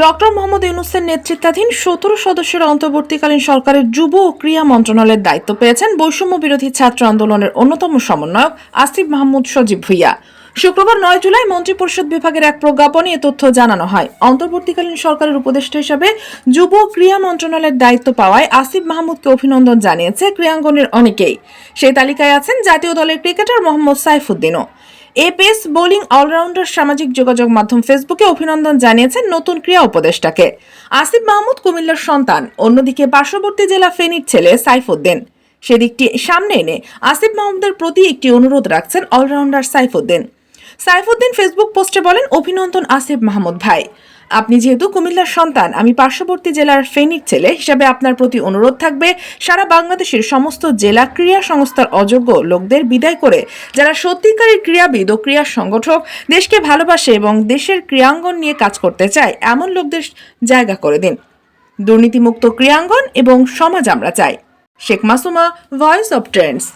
Doctor Mohammad ইউনুসের নেতৃত্বাধীন সতেরো সদস্যের অন্তর্বর্তীকালীন সরকারের যুব ও ক্রীড়া মন্ত্রণালয়ের দায়িত্ব পেয়েছেন বৈষম্য বিরোধী ছাত্র আন্দোলনের অন্যতম সমন্বয়ক আসিফ মাহমুদ সজীব ভুইয়া। শুক্রবার নয় জুলাই মন্ত্রিপরিষদ বিভাগের এক প্রজ্ঞাপনে এ তথ্য জানানো হয়। অন্তর্বর্তীকালীন সরকারের উপদেষ্টা হিসাবে যুব ক্রীড়া মন্ত্রণালয়ের দায়িত্ব পাওয়ায় আসিফ মাহমুদকে অভিনন্দন জানিয়েছে ক্রীড়াঙ্গনের অনেকেই। সেই তালিকায় আছেন জাতীয় দলের ক্রিকেটার মোহাম্মদ সাইফুদ্দিনও। এ পেস বোলিং অলরাউন্ডার সামাজিক যোগাযোগ মাধ্যম ফেসবুকে অভিনন্দন জানিয়েছেন নতুন ক্রীড়া উপদেষ্টাকে। আসিফ মাহমুদ, কুমিল্লার সন্তান। অন্যদিকে পার্শ্ববর্তী জেলা ফেনীর ছেলে সাইফুদ্দিন। সেদিকটি সামনে এনে আসিফ মাহমুদের প্রতি একটি অনুরোধ রাখছেন অলরাউন্ডার সাইফুদ্দিন। সাইফুদ্দিন ফেসবুক পোস্টে বলেন, অভিনন্দন আসিফ মাহমুদ ভাই। আপনি যেহেতু কুমিল্লার সন্তান, আমি পার্শ্ববর্তী জেলার ফেনীর ছেলে হিসাবে আপনার প্রতি অনুরোধ থাকবে। সারা বাংলাদেশের সমস্ত জেলা ক্রীড়া সংস্থার অযোগ্য লোকদের বিদায় করে যারা সত্যিকারের ক্রীড়াবিদ ও ক্রীড়া সংগঠক, দেশকে ভালোবাসে এবং দেশের ক্রীড়াঙ্গন নিয়ে কাজ করতে চায়, এমন লোকদের জায়গা করে দিন। দুর্নীতিমুক্ত ক্রীড়াঙ্গন এবং সমাজ আমরা চাই। Sheikh Masuma Voice of Trends